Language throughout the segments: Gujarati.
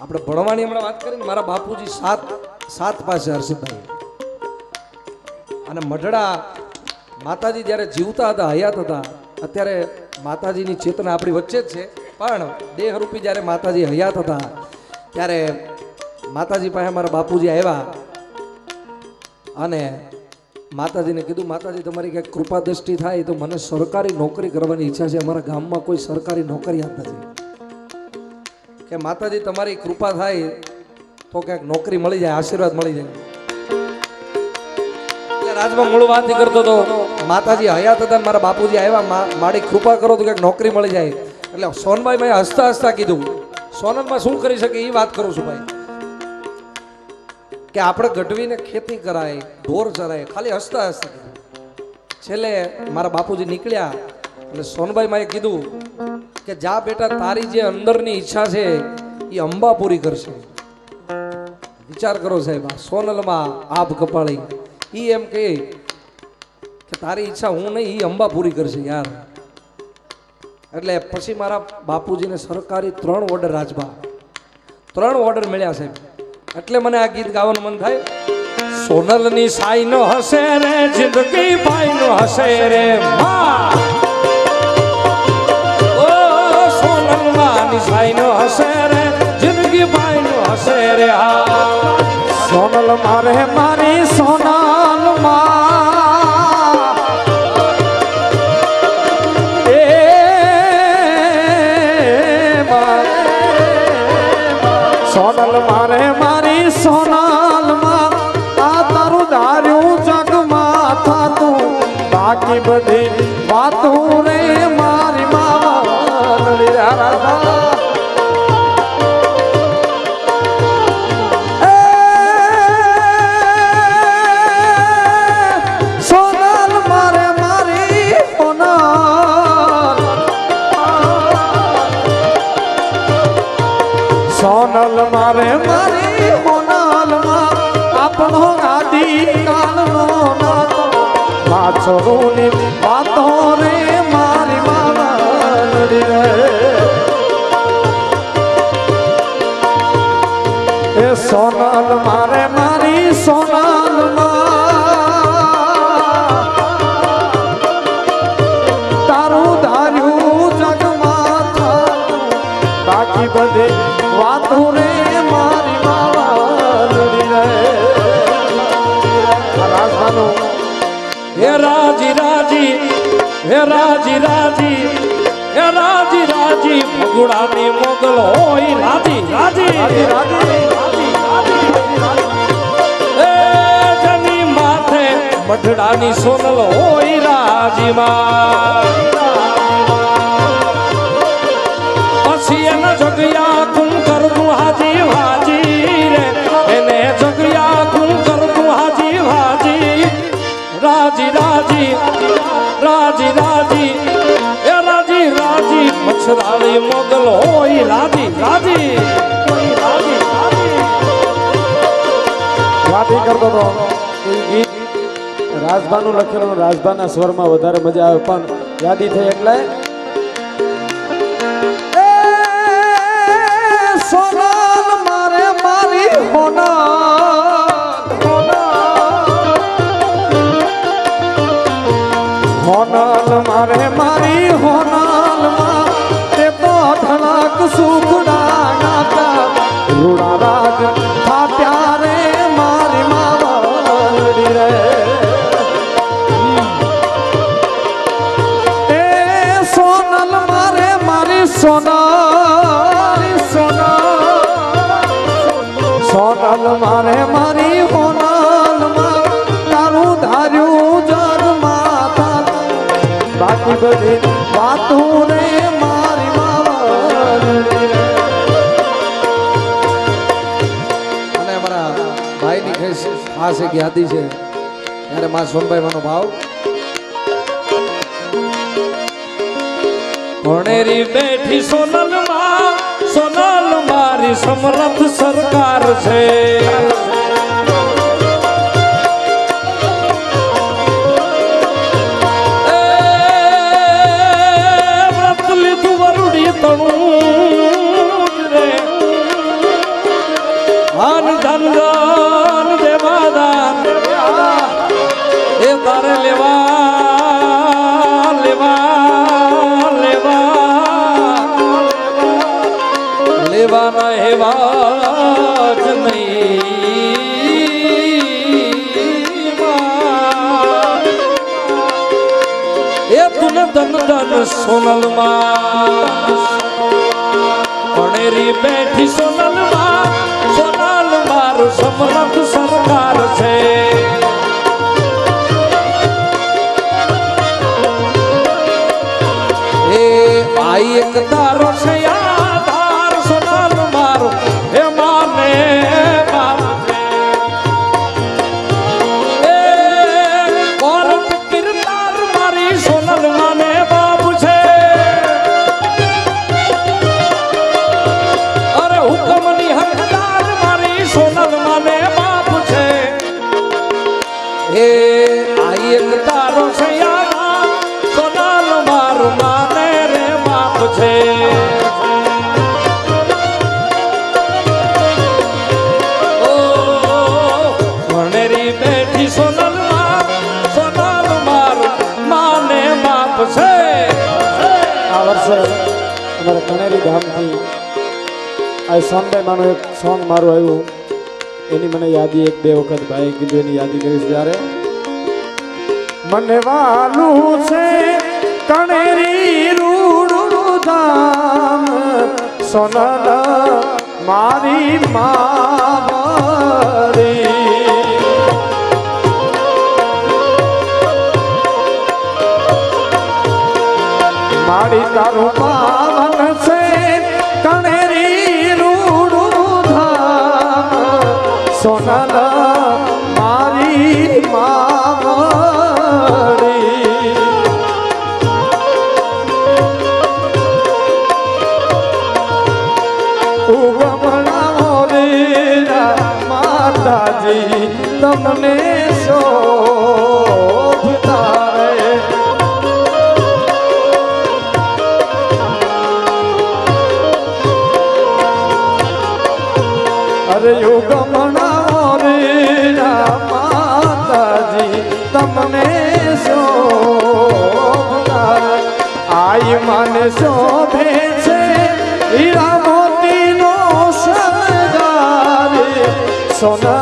આપણે ભણવાની હમણાં વાત કરીને મારા બાપુજી સાત સાત પાસે હર્ષભાઈ અને મઢડા માતાજી જ્યારે જીવતા હતા, હયાત હતા, અત્યારે માતાજીની ચેતના આપણી વચ્ચે જ છે. પણ દેહરૂપી જ્યારે માતાજી હયાત હતા, ત્યારે માતાજી પાસે મારા બાપુજી આવ્યા અને માતાજીને કીધું, માતાજી, તમારી ક્યાંક કૃપા દ્રષ્ટિ થાય તો મને સરકારી નોકરી કરવાની ઈચ્છા છે. અમારા ગામમાં કોઈ સરકારી નોકરિયાત નથી. કે માતાજી, તમારી કૃપા થાય તો ક્યાંક નોકરી મળી જાય, આશીર્વાદ મળી જાય. રાજમાં મૂળ વાત કરતો તો, માતાજી, હયાત હતા મારા બાપુજી આવ્યા માડી કૃપા કરો તો ક્યાંક નોકરી મળી જાય. એટલે સોનભાઈ ભાઈ હસતા હસતા કીધું સોનમમાં શું કરી શકે એ વાત કરું છું ભાઈ. કે આપણે ગઢવીને ખેતી કરાય, ઢોર ચરાય, ખાલી હસતા હસતા છેલ્લે મારા બાપુજી નીકળ્યા, એટલે સોનભાઈ માએ કીધું કે જા બેટા, તારી જે અંદરની ઈચ્છા છે એ અંબા પૂરી કરશે. વિચાર કરો સાહેબ સોનલમાં આભ કપાળી. એ એમ કહે કે તારી ઈચ્છા હું નહીં એ અંબા પૂરી કરશે યાર. એટલે પછી મારા બાપુજીને સરકારી ત્રણ ઓર્ડર રાજભા. ત્રણ ઓર્ડર મળ્યા સાહેબ. એટલે મને આ ગીત ગાવાનું મન થાય. સોનલની સાઈ નો હશે રે, જિંદગી ભાઈ નો હશે રે, માં. સાઈ નો હશે રે, જિંદગી ભાઈ નો હશે રે હા. સોનલ મારે મારી સોનાલમાં માછોની વાતો રે મારી માવડી રે. એ સોનલ મારે મારી સોનલ તારું ધાર્યું જગમાં બાકી બધે વાતું રાજી રાજી હે રાજી રાજી હે રાજી રાજી ફગુડાની મોગલ હોય રાજી રાજી. રાજી રાજી. જની માથે મઢડાની સોનલ હોય રાજીમાં પછી એના જગ્યા કું કરતું હાજી હાજી. રાજી રાજી, એ રાજી રાજી, મચ્છરાળી મોગલ હોય, રાજી રાજી રાજી કરતો હતો. રાજભાનું લખેલું, રાજભાના સ્વરમાં વધારે મજા આવે, પણ યાદી થઈ એટલે મારે મારી હોનલમાં તારું ધાર્યું જર માતા. બાકી બધી વાતું રે મારી અને અમારા ભાઈની ખાસ ખાસ એક યાદી છે. ત્યારે મા સોનભાઈ માનો ભાવ. ભણેરી બેઠી સોનલ સોનલ મારી સમરથ સરકાર છે. તુને ધન ધન સોનલમાં ભણેરી બેઠી સોનલમાં સોનલ મારું સમરથ સરકાર છે. એ આઈ એક તારો છે સોનલ મારો સોનલ આ વર્ષે અમારા કણેરી ધામથી આ સોનભાઈ માનું એક સોંગ મારું આવ્યું. એની મને યાદી એક બે વખત ભાઈ કીધું, એની યાદી કરીશ ત્યારે. મને વાલું છે કણેરી રૂડું ધામ. સોનલ, મારી મારી મારી તારું પાવન છે કણેરી રૂડું ધામ. સોનલ મારી તમને યુગમણા રે માતાજી તમને શોભનાર. આઈ મને શોભે છે હીરા મોતીનો શણગાર. સોનલ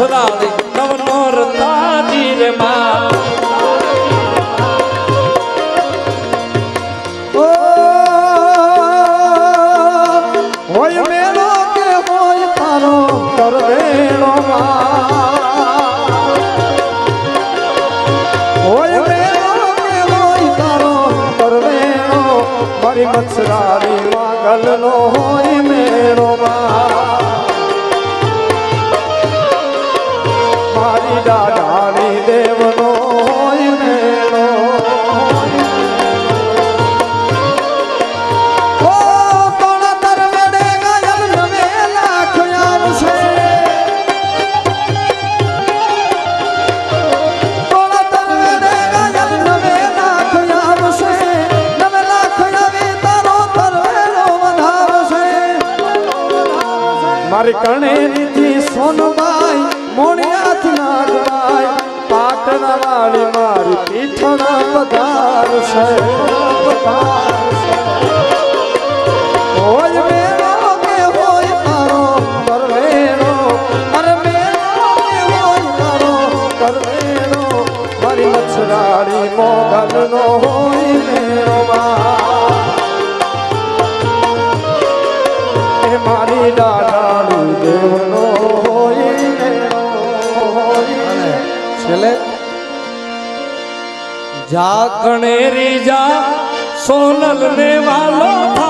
મછરાળી નવનો રતાજી રે માં સર્વ જા કણેરી જા સોનલ ને વાલો થા.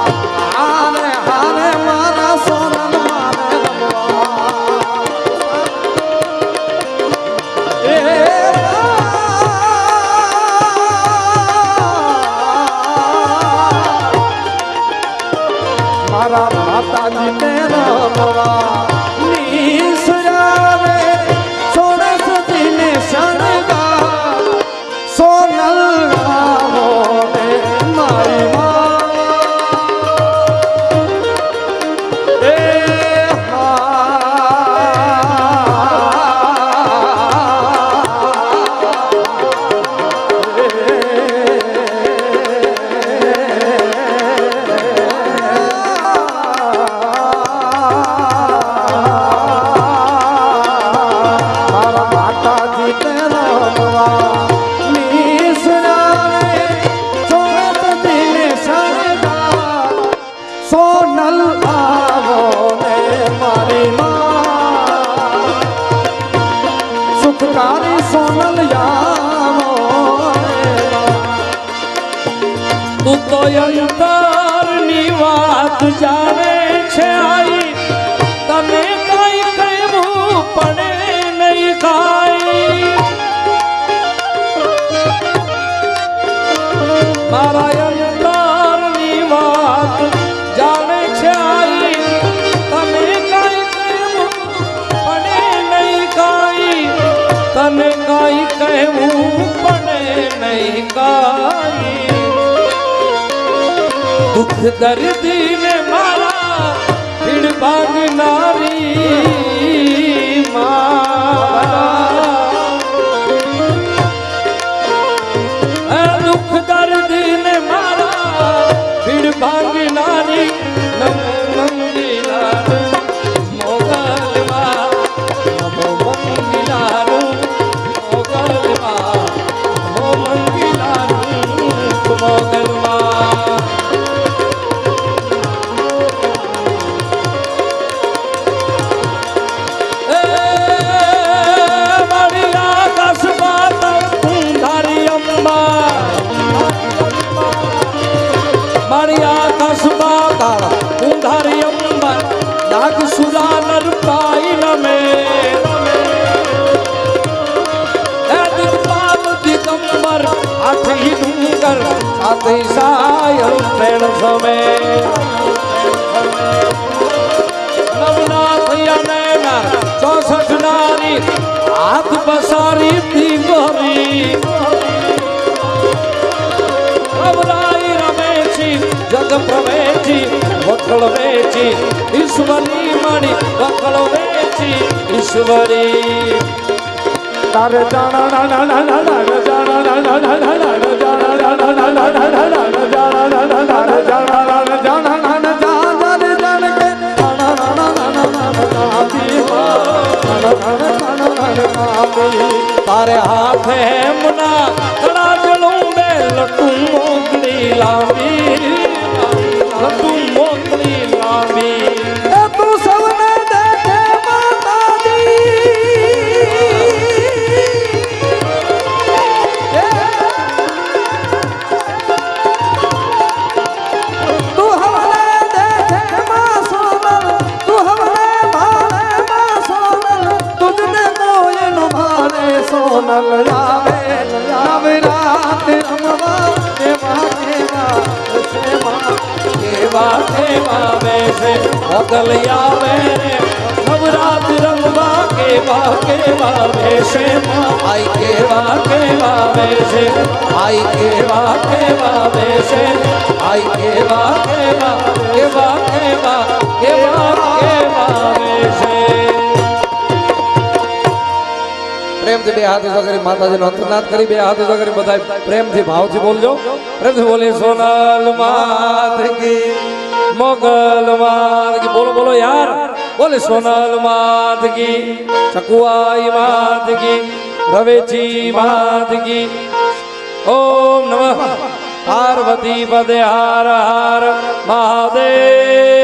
તો અંતરની વાત જાણે છે આઈ. તને કઈ કહેવું પડે નહીં કાઈ. મારા અંતરની જાણે છે આઈ. કઈ કહેવું પડે નહીં કાઈ. તને કઈ કહેવું પડે નહીં કાઈ. દર્દીને મારા ભીડ ભાગનારી. પ્રવેશી વખળ વેચી ઈશ્વરી મણી વખળ વેચી ઈશ્વરી તારે જાણા ના ના ના ના ના જાણા ના ના ના ના ના જાણા ના ના ના ના ના ના ના જાણા ના ના ના ના જાણા ના ના જાણા ના ના જાણા રે જાણ કે જાણા ના ના ના ના ના નામી જાણા ના ના ના ના ના નામી તારે હાથે મુના કડા જળું બે લટું મોકળી લાંબી લટું મોકળી લાંબી એ તું સૌને દેખે સોનલ. બેસે મોગલ આવે રે નવરાત રંગવા કેવા કેવા બેસે આઈ કેવા કેવા બેસે આઈ કેવા કેવા બેસે આઈ કેવા કેવા કેવા કેવા કેવા કેવા બેસે પ્રેમથી બે હાથ ઊંચા કરી માતાજીનો અંતરનાદ કરી બે હાથ ઊંચા કરી બધા પ્રેમથી ભાવથી બોલજો પ્રેમથી બોલી સોનલ માત કી મોગલ માત કી બોલો બોલો યાર બોલે સોનલ માત કી ચકુઆઈ માત કી રવેચી માત કી ઓમ નમઃ પાર્વતી પદે હાર હાર મહાદેવ